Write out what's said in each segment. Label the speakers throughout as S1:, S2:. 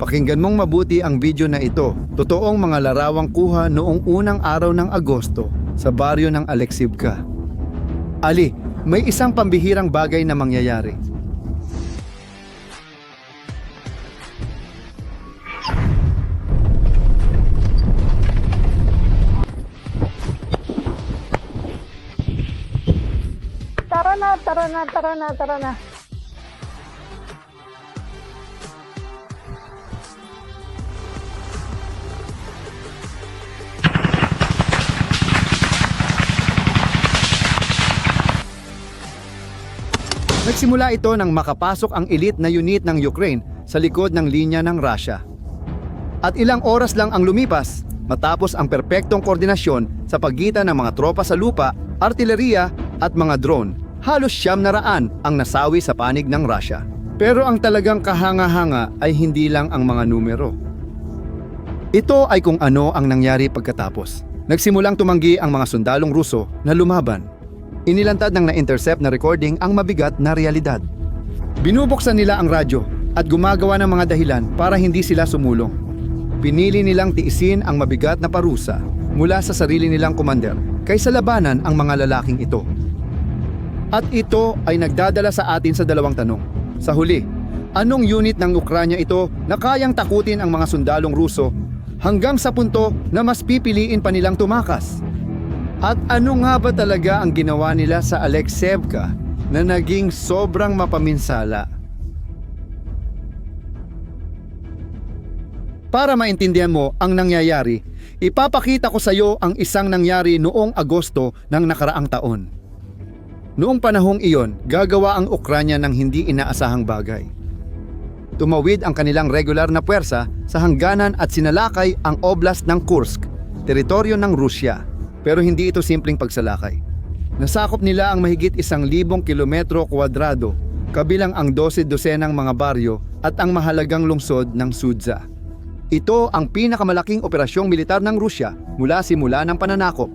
S1: Pakinggan mong mabuti ang video na ito. Totoong mga larawang kuha noong unang araw ng Agosto sa baryo ng Aleksivka. Ali, may isang pambihirang bagay na mangyayari.
S2: Tara na, tara na, tara na, tara na.
S1: Nagsimula ito nang makapasok ang elite na unit ng Ukraine sa likod ng linya ng Russia. At ilang oras lang ang lumipas matapos ang perpektong koordinasyon sa pagitan ng mga tropa sa lupa, artileriya at mga drone. Halos siyam na raan ang nasawi sa panig ng Russia. Pero ang talagang kahanga-hanga ay hindi lang ang mga numero. Ito ay kung ano ang nangyari pagkatapos. Nagsimulang tumanggi ang mga sundalong Ruso na lumaban Inilantad ng na-intercept na recording ang mabigat na realidad. Binubuksan nila ang radyo at gumagawa ng mga dahilan para hindi sila sumulong. Pinili nilang tiisin ang mabigat na parusa mula sa sarili nilang komander kaysa labanan ang mga lalaking ito. At ito ay nagdadala sa atin sa dalawang tanong. Sa huli, anong unit ng Ukranya ito na kayang takutin ang mga sundalong Ruso hanggang sa punto na mas pipiliin pa nilang tumakas? At ano nga ba talaga ang ginawa nila sa Alexevka na naging sobrang mapaminsala? Para maintindihan mo ang nangyayari, ipapakita ko sa iyo ang isang nangyari noong Agosto ng nakaraang taon. Noong panahong iyon, gagawa ang Ukranya ng hindi inaasahang bagay. Tumawid ang kanilang regular na puwersa sa hangganan at sinalakay ang oblast ng Kursk, teritoryo ng Rusya. Pero hindi ito simpleng pagsalakay. Nasakop nila ang mahigit isang libong kilometro kwadrado, kabilang ang 12 dosenang mga baryo at ang mahalagang lungsod ng Sudza. Ito ang pinakamalaking operasyong militar ng Rusya mula simula ng pananakop.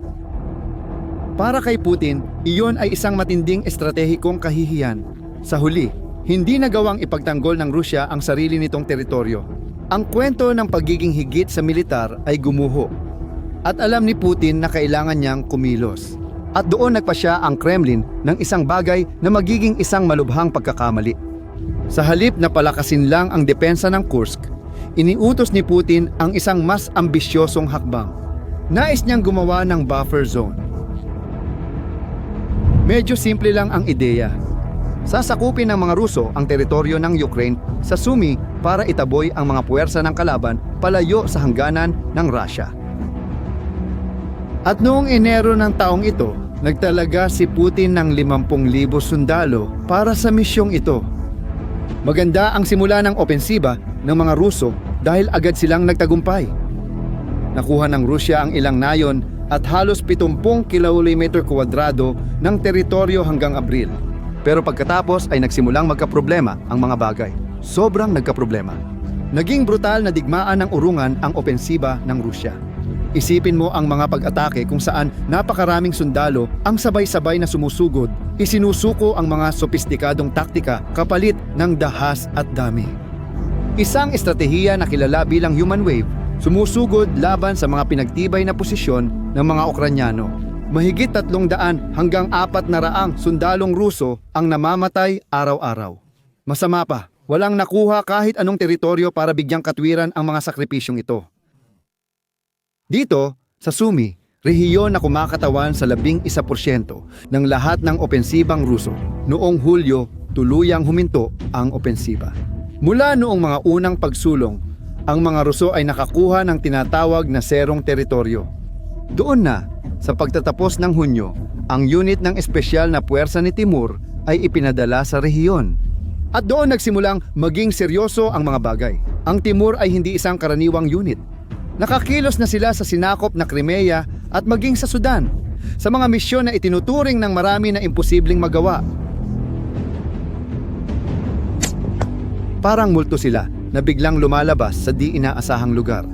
S1: Para kay Putin, iyon ay isang matinding estratehikong kahihiyan. Sa huli, hindi nagawang ipagtanggol ng Rusya ang sarili nitong teritoryo. Ang kwento ng pagiging higit sa militar ay gumuho. At alam ni Putin na kailangan niyang kumilos. At doon nagpa siya ang Kremlin ng isang bagay na magiging isang malubhang pagkakamali. Sa halip na palakasin lang ang depensa ng Kursk, iniutos ni Putin ang isang mas ambisyosong hakbang. Nais niyang gumawa ng buffer zone. Medyo simple lang ang ideya. Sasakupin ng mga Ruso ang teritoryo ng Ukraine sa Sumi para itaboy ang mga puwersa ng kalaban palayo sa hangganan ng Russia. At noong Enero ng taong ito, nagtalaga si Putin ng 50,000 sundalo para sa misyong ito. Maganda ang simula ng opensiba ng mga Ruso dahil agad silang nagtagumpay. Nakuha ng Rusya ang ilang nayon at halos 70 kilometer kwadrado ng teritoryo hanggang Abril. Pero pagkatapos ay nagsimulang magkaproblema ang mga bagay. Sobrang nagkaproblema. Naging brutal na digmaan ng urungan ang opensiba ng Rusya. Isipin mo ang mga pag-atake kung saan napakaraming sundalo ang sabay-sabay na sumusugod, isinusuko ang mga sopistikadong taktika kapalit ng dahas at dami. Isang estratehiya na kilala bilang human wave, sumusugod laban sa mga pinagtibay na posisyon ng mga Ukranyano. Mahigit tatlong daan hanggang apat na raang sundalong Ruso ang namamatay araw-araw. Masama pa, walang nakuha kahit anong teritoryo para bigyang katwiran ang mga sakripisyong ito. Dito, sa Sumi, rehiyon na kumakatawan sa labing isa porsyento ng lahat ng opensibang Ruso. Noong Hulyo, tuluyang huminto ang opensiba. Mula noong mga unang pagsulong, ang mga Ruso ay nakakuha ng tinatawag na serong teritoryo. Doon na, sa pagtatapos ng Hunyo, ang unit ng espesyal na puwersa ni Timur ay ipinadala sa rehiyon. At doon nagsimulang maging seryoso ang mga bagay. Ang Timur ay hindi isang karaniwang unit. Nakakilos na sila sa sinakop na Crimea at maging sa Sudan, sa mga misyon na itinuturing ng marami na imposibleng magawa. Parang multo sila na biglang lumalabas sa di inaasahang lugar.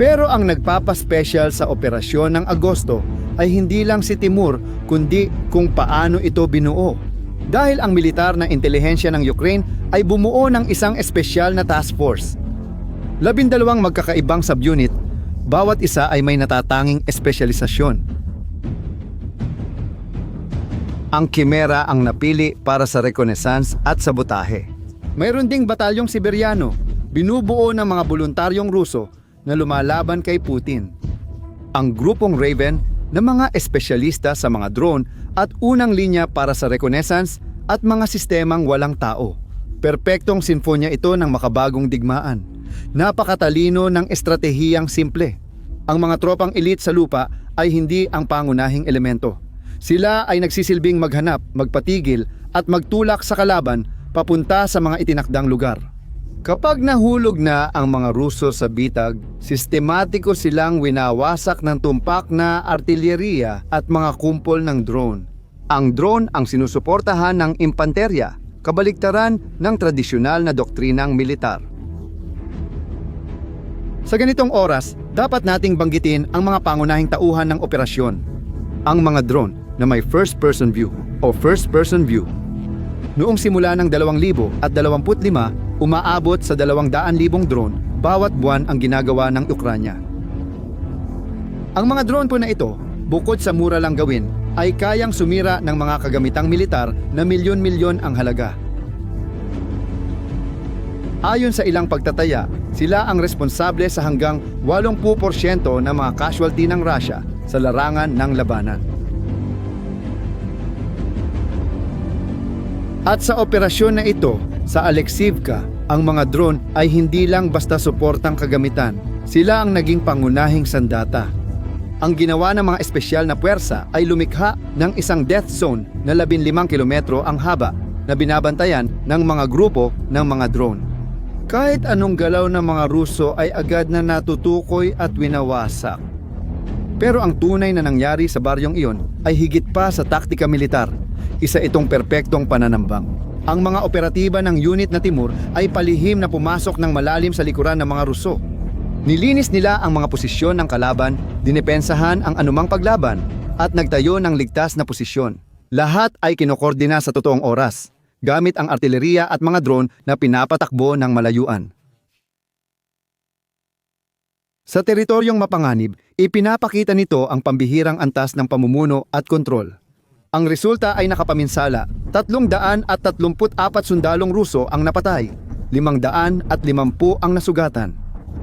S1: Pero ang nagpapaspecial sa operasyon ng Agosto ay hindi lang si Timur kundi kung paano ito binuo. Dahil ang militar na intelihensya ng Ukraine ay bumuo ng isang espesyal na task force. Labindalawang magkakaibang subunit, bawat isa ay may natatanging espesyalisasyon. Ang Kimera ang napili para sa reconnaissance at sabotahe. Mayroon ding batalyong Siberyano, binubuo ng mga voluntaryong Ruso na lumalaban kay Putin. Ang grupong Raven na mga espesyalista sa mga drone at unang linya para sa reconnaissance at mga sistemang walang tao. Perpektong sinfonya ito ng makabagong digmaan. Napakatalino ng estratehiyang simple. Ang mga tropang elite sa lupa ay hindi ang pangunahing elemento. Sila ay nagsisilbing maghanap, magpatigil at magtulak sa kalaban papunta sa mga itinakdang lugar. Kapag nahulog na ang mga Ruso sa bitag, sistematiko silang winawasak ng tumpak na artilyeriya at mga kumpol ng drone. Ang drone ang sinusuportahan ng impanterya, kabaligtaran ng tradisyonal na doktrinang militar. Sa ganitong oras, dapat nating banggitin ang mga pangunahing tauhan ng operasyon. Ang mga drone na may first-person view o first-person view. Noong simula ng 2025, umaabot sa 200,000 drone bawat buwan ang ginagawa ng Ukranya. Ang mga drone po na ito, bukod sa mura lang gawin, ay kayang sumira ng mga kagamitang militar na milyon-milyon ang halaga. Ayon sa ilang pagtataya, sila ang responsable sa hanggang 80% ng mga casualty ng Russia sa larangan ng labanan. At sa operasyon na ito, sa Alexivka, ang mga drone ay hindi lang basta suportang kagamitan. Sila ang naging pangunahing sandata. Ang ginawa ng mga espesyal na puwersa ay lumikha ng isang death zone na 15 kilometro ang haba na binabantayan ng mga grupo ng mga drone. Kahit anong galaw ng mga Ruso ay agad na natutukoy at winawasak. Pero ang tunay na nangyari sa baryong iyon ay higit pa sa taktika militar. Isa itong perpektong pananambang. Ang mga operatiba ng unit na Timur ay palihim na pumasok ng malalim sa likuran ng mga Ruso. Nilinis nila ang mga posisyon ng kalaban, dinepensahan ang anumang paglaban, at nagtayo ng ligtas na posisyon. Lahat ay kinokordina sa totoong oras, gamit ang artilleriya at mga drone na pinapatakbo ng malayuan. Sa teritoryong mapanganib, ipinapakita nito ang pambihirang antas ng pamumuno at kontrol. Ang resulta ay nakapaminsala, 334 sundalong Ruso ang napatay, 550 ang nasugatan.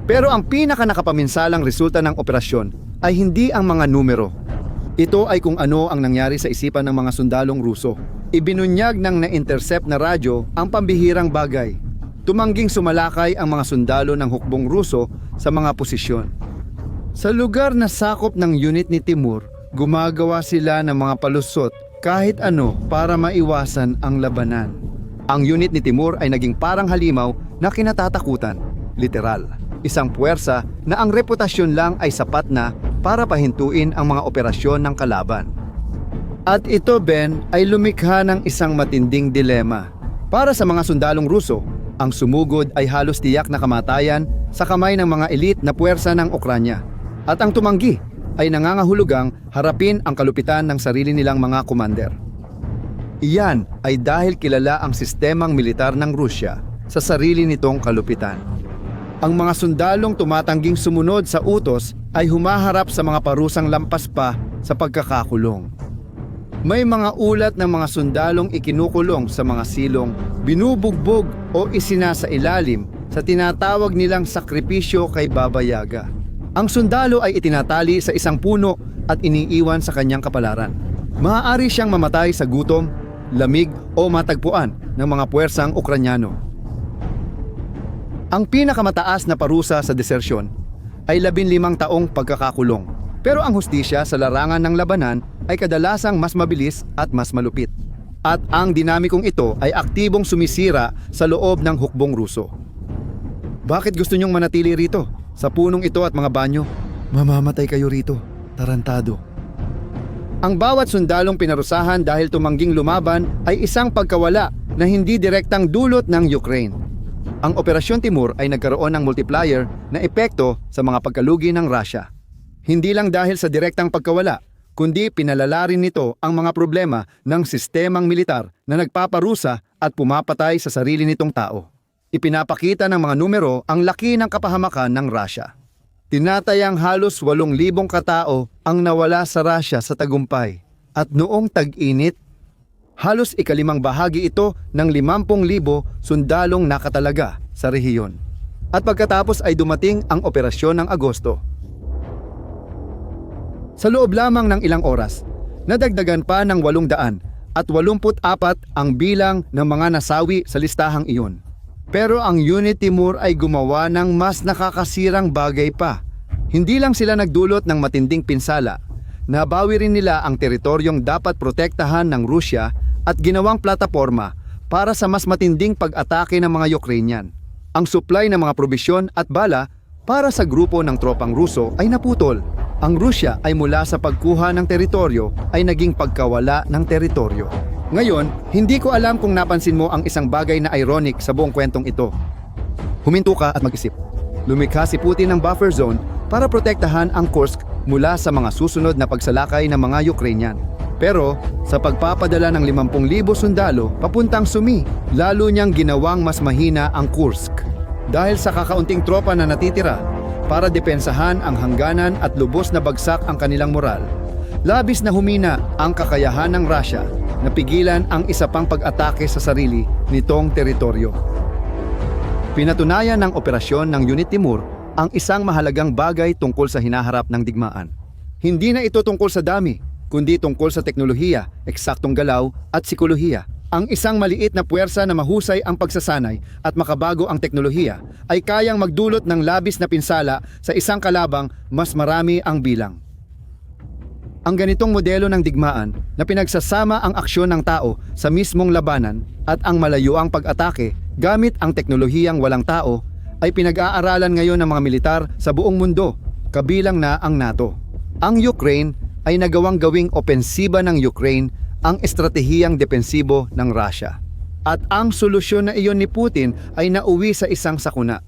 S1: Pero ang pinaka nakapaminsalang resulta ng operasyon ay hindi ang mga numero. Ito ay kung ano ang nangyari sa isipan ng mga sundalong Ruso. Ibinunyag ng na-intercept na radyo ang pambihirang bagay. Tumangging sumalakay ang mga sundalo ng hukbong Ruso sa mga posisyon. Sa lugar na sakop ng unit ni Timur, gumagawa sila ng mga palusot kahit ano para maiwasan ang labanan. Ang unit ni Timur ay naging parang halimaw na kinatatakutan, literal. Isang puwersa na ang reputasyon lang ay sapat na para pahintuin ang mga operasyon ng kalaban. At ito, Ben, ay lumikha ng isang matinding dilema. Para sa mga sundalong Ruso, ang sumugod ay halos tiyak na kamatayan sa kamay ng mga elite na puwersa ng Ukranya. At ang tumanggi ay nangangahulugang harapin ang kalupitan ng sarili nilang mga kumander. Iyan ay dahil kilala ang sistemang militar ng Rusya sa sarili nitong kalupitan. Ang mga sundalong tumatangging sumunod sa utos ay humaharap sa mga parusang lampas pa sa pagkakakulong. May mga ulat ng mga sundalong ikinukulong sa mga silong, binubugbog o isinasa ilalim sa tinatawag nilang sakripisyo kay Baba Yaga. Ang sundalo ay itinatali sa isang puno at iniiwan sa kanyang kapalaran. Maaari siyang mamatay sa gutom, lamig o matagpuan ng mga puwersang Ukranyano. Ang pinakamataas na parusa sa desersyon ay 15 taong pagkakakulong. Pero ang hustisya sa larangan ng labanan ay kadalasang mas mabilis at mas malupit. At ang dinamikong ito ay aktibong sumisira sa loob ng hukbong Ruso. Bakit gusto niyong manatili rito? Sa punong ito at mga banyo? Mamamatay kayo rito. Tarantado. Ang bawat sundalong pinarusahan dahil tumangging lumaban ay isang pagkawala na hindi direktang dulot ng Ukraine. Ang Operasyon Timur ay nagkaroon ng multiplier na epekto sa mga pagkalugi ng Russia. Hindi lang dahil sa direktang pagkawala, kundi pinalala rin nito ang mga problema ng sistemang militar na nagpaparusa at pumapatay sa sarili nitong tao. Ipinapakita ng mga numero ang laki ng kapahamakan ng Russia. Tinatayang halos 8,000 katao ang nawala sa Russia sa tagumpay. At noong tag-init, halos ikalimang bahagi ito ng 50,000 sundalong nakatalaga sa rehiyon. At pagkatapos ay dumating ang operasyon ng Agosto. Sa loob lamang ng ilang oras, nadagdagan pa ng 800 at 84 ang bilang ng mga nasawi sa listahang iyon. Pero ang Unit Timur ay gumawa ng mas nakakasirang bagay pa. Hindi lang sila nagdulot ng matinding pinsala, nabawi rin nila ang teritoryong dapat protektahan ng Rusya at ginawang plataforma para sa mas matinding pag-atake ng mga Ukrainian. Ang supply ng mga probisyon at bala para sa grupo ng tropang Ruso ay naputol. Ang Rusya ay mula sa pagkuha ng teritoryo ay naging pagkawala ng teritoryo. Ngayon, hindi ko alam kung napansin mo ang isang bagay na ironic sa buong kwentong ito. Huminto ka at mag-isip. Lumikha si Putin ng buffer zone para protektahan ang Kursk mula sa mga susunod na pagsalakay ng mga Ukrainian. Pero sa pagpapadala ng 50,000 sundalo papuntang Sumi, lalo niyang ginawang mas mahina ang Kursk. Dahil sa kakaunting tropa na natitira para depensahan ang hangganan at lubos na bagsak ang kanilang moral, labis na humina ang kakayahan ng Russia na pigilan ang isa pang pag-atake sa sarili nitong teritoryo. Pinatunayan ng operasyon ng Unit Timur ang isang mahalagang bagay tungkol sa hinaharap ng digmaan. Hindi na ito tungkol sa dami, kundi tungkol sa teknolohiya, eksaktong galaw at sikolohiya. Ang isang maliit na puwersa na mahusay ang pagsasanay at makabago ang teknolohiya ay kayang magdulot ng labis na pinsala sa isang kalabang mas marami ang bilang. Ang ganitong modelo ng digmaan na pinagsasama ang aksyon ng tao sa mismong labanan at ang malayuang pag-atake gamit ang teknolohiyang walang tao ay pinag-aaralan ngayon ng mga militar sa buong mundo, kabilang na ang NATO. Ang Ukraine ay nagawang gawing opensiba ng Ukraine ang estratehiyang depensibo ng Russia. At ang solusyon na iyon ni Putin ay nauwi sa isang sakuna.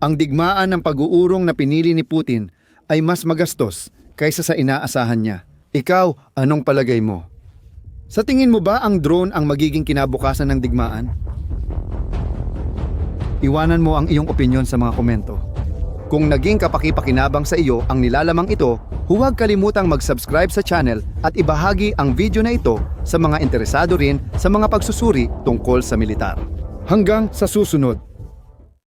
S1: Ang digmaan ng pag-uurong na pinili ni Putin ay mas magastos kaysa sa inaasahan niya. Ikaw, anong palagay mo? Sa tingin mo ba ang drone ang magiging kinabukasan ng digmaan? Iwanan mo ang iyong opinyon sa mga komento. Kung naging kapakipakinabang sa iyo ang nilalamang ito, huwag kalimutang mag-subscribe sa channel at ibahagi ang video na ito sa mga interesado rin sa mga pagsusuri tungkol sa militar. Hanggang sa susunod!